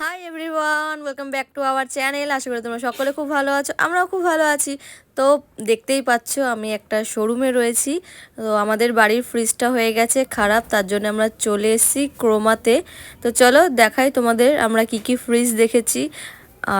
Hi everyone welcome back to our channel আশা করি তোমরা সকলে খুব ভালো আছো, আমরাও খুব ভালো আছি। তো দেখতেই পাচ্ছ আমি একটা শোরুমে রয়েছি। তো আমাদের বাড়ির ফ্রিজটা হয়ে গেছে খারাপ, তার জন্য আমরা চলে এসেছি ক্রোমাতে তো চলো দেখাই তোমাদের আমরা কি কি ফ্রিজ দেখেছি।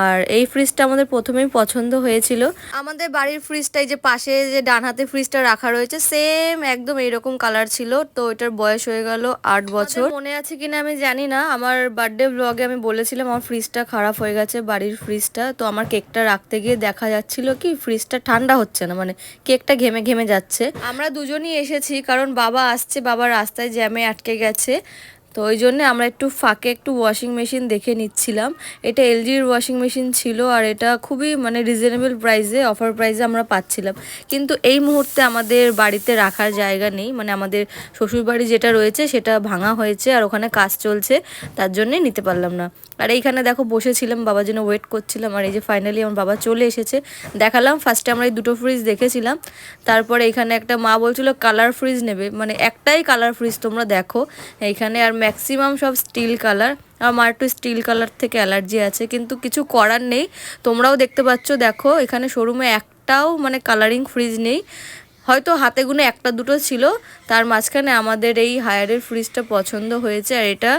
আর এই ফ্রিজটা আমাদের প্রথমেই পছন্দ হয়েছিল। আমাদের বাড়ির ফ্রিজটা এই যে পাশে যে ডান হাতে ফ্রিজটা রাখা রয়েছে সেম একদম এইরকম কালার ছিল। তো এটার বয়স হয়ে গেল আট বছর। মনে আছে কিনা আমি জানি না। আমার বার্থডে ব্লগে আমি বলেছিলাম আমার ফ্রিজটা খারাপ হয়ে গেছে বাড়ির ফ্রিজটা তো আমার কেকটা রাখতে গিয়ে দেখা যাচ্ছিল কি ফ্রিজটা ঠান্ডা হচ্ছে না মানে কেকটা ঘেমে ঘেমে যাচ্ছে। আমরা দুজনই এসেছি কারণ বাবা আসছে বাবা রাস্তায় জ্যামে আটকে গেছে। তো ওই জন্যে আমরা একটু ফাঁকে একটু ওয়াশিং মেশিন দেখে নিচ্ছিলাম। এটা এলজির ওয়াশিং মেশিন ছিল আর এটা খুবই মানে রিজনেবল প্রাইসে অফার প্রাইসে আমরা পাচ্ছিলাম। কিন্তু এই মুহূর্তে আমাদের বাড়িতে রাখার জায়গা নেই মানে আমাদের শ্বশুরবাড়ি যেটা রয়েছে সেটা ভাঙা হয়েছে আর ওখানে কাজ চলছে, তার জন্যে নিতে পারলাম না। আর এইখানে দেখো বসেছিলাম, বাবার জন্য ওয়েট করছিলাম, আর এই যে ফাইনালি আমার বাবা চলে এসেছে। দেখালাম ফার্স্টে আমরা এই দুটো ফ্রিজ দেখেছিলাম। তারপরে এখানে একটা মা বলছিল কালার ফ্রিজ নেবে। মানে একটাই কালার ফ্রিজ তোমরা দেখো। এইখানে আর ম্যাক্সিমাম সব স্টিল কালার আর আমার একটু স্টিল কালার থেকে অ্যালার্জি আছে, কিন্তু কিছু করার নেই। তোমরাও দেখতে পাচ্ছ, দেখো, এখানে শোরুমে একটাও মানে কালারিং ফ্রিজ নেই। হয়তো হাতে গুনে একটা দুটো ছিল, তার মাঝখানে আমাদের এই হায়ারের ফ্রিজটা পছন্দ হয়েছে আর এটা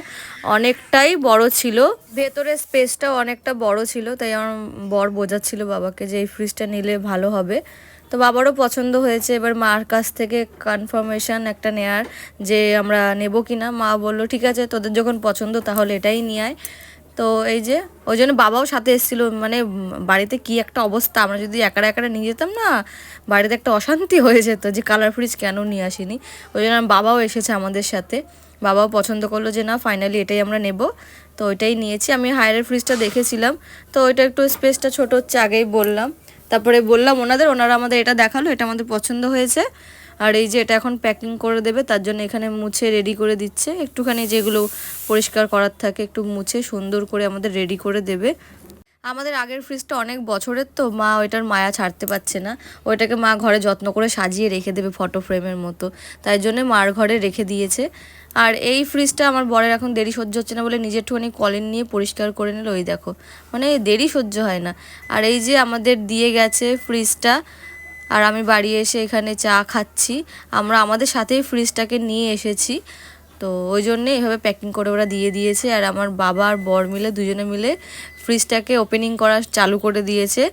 অনেকটাই বড় ছিল। ভেতরে স্পেসটাও অনেকটা বড় ছিল, তাই আমার বর বোঝাচ্ছিল বাবাকে যে এই ফ্রিজটা নিলে ভালো হবে। তো বাবারও পছন্দ হয়েছে, এবার মার কাছ থেকে কনফার্মেশন একটা নেয়ার যে আমরা নেব কি না মা বলল, ঠিক আছে, তোদের যখন পছন্দ তাহলে এটাই নিয়ে আয়। তো এই যে, ওই জন্য বাবাও সাথে এসেছিল মানে বাড়িতে কি একটা অবস্থা, আমরা যদি একারা একারা নিয়ে যেতাম না, বাড়িতে একটা অশান্তি হয়ে যেত যে কালার ফ্রিজ কেন নিয়ে আসিনি। ওই জন্য বাবাও এসেছে আমাদের সাথে। বাবাও পছন্দ করল যে, না ফাইনালি এটাই আমরা নেব। তো ওইটাই নিয়েছি। আমি হায়ারের ফ্রিজটা দেখেছিলাম। তো ওইটা একটু স্পেসটা ছোট হচ্ছে আগেই বললাম। তারপরে বললাম ওনাদের, ওনারা আমাদের এটা দেখাল, এটা আমাদের পছন্দ হয়েছে। আর এই যে এটা এখন প্যাকিং করে দেবে, তার জন্য এখানে মুছে রেডি করে দিচ্ছে। একটুখানি যেগুলো পরিষ্কার করার থাকে, একটু মুছে সুন্দর করে আমাদের রেডি করে দেবে। আমাদের আগের ফ্রিজটা অনেক বছরের তো, মা ওইটার মায়া ছাড়তে পারছে না। ওইটাকে মা ঘরে যত্ন করে সাজিয়ে রেখে দেবে ফটো ফ্রেমের মতো। তাই জন্য মার ঘরে রেখে দিয়েছে। আর এই ফ্রিজটা আমার বরের এখন দেরি সহ্য হচ্ছে না বলে নিজের একটুখানি কলেন নিয়ে পরিষ্কার করে নিল ওই দেখো। মানে দেরি সহ্য হয় না। আর এই যে আমাদের দিয়ে গেছে ফ্রিজটা আর আমি বাড়ি এসে এখানে চা খাচ্ছি। আমরা আমাদের সাথেই ফ্রিজটাকে নিয়ে এসেছি। তো ওই জন্যে এভাবে প্যাকিং করে ওরা দিয়ে দিয়েছে। আর আমার বাবা আর বর মিলে দুজনে মিলে ফ্রিজটাকে ওপেনিং করা চালু করে দিয়েছে।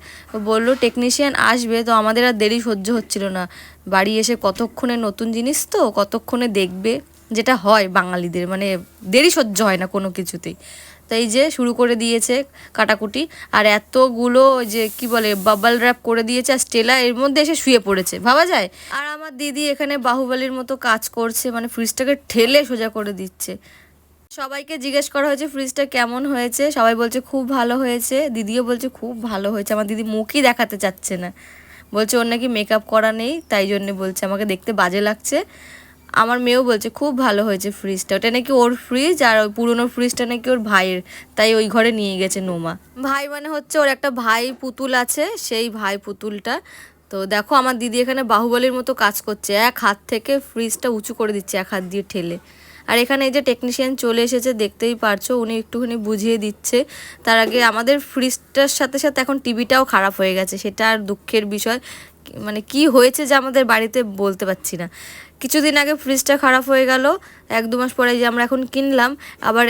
বলল টেকনিশিয়ান আসবে, তো আমাদের আর দেরি সহ্য হচ্ছিল না। বাড়ি এসে কতক্ষণে নতুন জিনিস তো, কতক্ষণে দেখবে? যেটা হয় বাঙালিদের মানে দেরি সহ্য হয় না কোনো কিছুতেই। তাই যে শুরু করে দিয়েছে কাটাকুটি, আর এতগুলো ওই যে কি বলে বাবল র্যাপ করে দিয়েছে, আর স্টেলা এর মধ্যে এসে শুয়ে পড়েছে, ভাবা যায়? আর আমার দিদি এখানে বাহুবলীর মতো কাজ করছে মানে ফ্রিজটাকে ঠেলে সোজা করে দিচ্ছে। সবাইকে জিজ্ঞেস করা হয়েছে ফ্রিজটা কেমন হয়েছে? সবাই বলছে, খুব ভালো হয়েছে। দিদিও বলছে, খুব ভালো হয়েছে। আমার দিদি মুখই দেখাতে চাচ্ছে না। বলছে, ওর নাকি মেকআপ করা নেই। তাই জন্য বলছে, আমাকে দেখতে বাজে লাগছে। আমার মেয়েও বলছে, খুব ভালো হয়েছে ফ্রিজটা ওটা নাকি ওর ফ্রিজ আর ওই পুরনো ফ্রিজটা নাকি ওর ভাইয়ের। তাই ওই ঘরে নিয়ে গেছে নোমা। ভাই মানে হচ্ছে ওর একটা ভাই পুতুল আছে, সেই ভাই পুতুলটা। তো দেখো আমার দিদি এখানে বাহুবলীর মতো কাজ করছে। এক হাত থেকে ফ্রিজটা উঁচু করে দিচ্ছে, এক হাত দিয়ে ঠেলে। আর এখানে এই যে টেকনিশিয়ান চলে এসেছে, দেখতেই পারছ, উনি একটুখানি বুঝিয়ে দিচ্ছে। তার আগে আমাদের ফ্রিজটার সাথে সাথে এখন টিভিটাও খারাপ হয়ে গেছে। সেটা আর দুঃখের বিষয়। মানে কি হয়েছে যে আমাদের বাড়িতে বলতে পারছি না। কিছুদিন আগে ফ্রিজটা খারাপ হয়ে গেল। এক দু মাস পরে যে আমরা এখন কিনলাম, আবার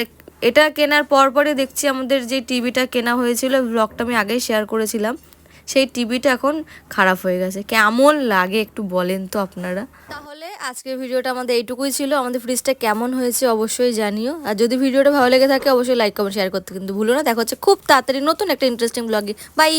এটা কেনার পর পরে দেখছি আমাদের যে টিভিটা কেনা হয়েছিল ব্লগটা আমি আগেই শেয়ার করেছিলাম, সেই টিভিটা এখন খারাপ হয়ে গেছে। কেমন লাগে একটু বলেন তো আপনারা। তাহলে আজকের ভিডিওটা আমাদের এইটুকুই ছিল। আমাদের ফ্রিজটা কেমন হয়েছে অবশ্যই জানিও। আর যদি ভিডিওটা ভালো লেগে থাকে, অবশ্যই লাইক কমেন্ট শেয়ার করতে কিন্তু ভুলো না। দেখা হচ্ছে খুব তাড়াতাড়ি নতুন একটা ইন্টারেস্টিং ব্লগে বাই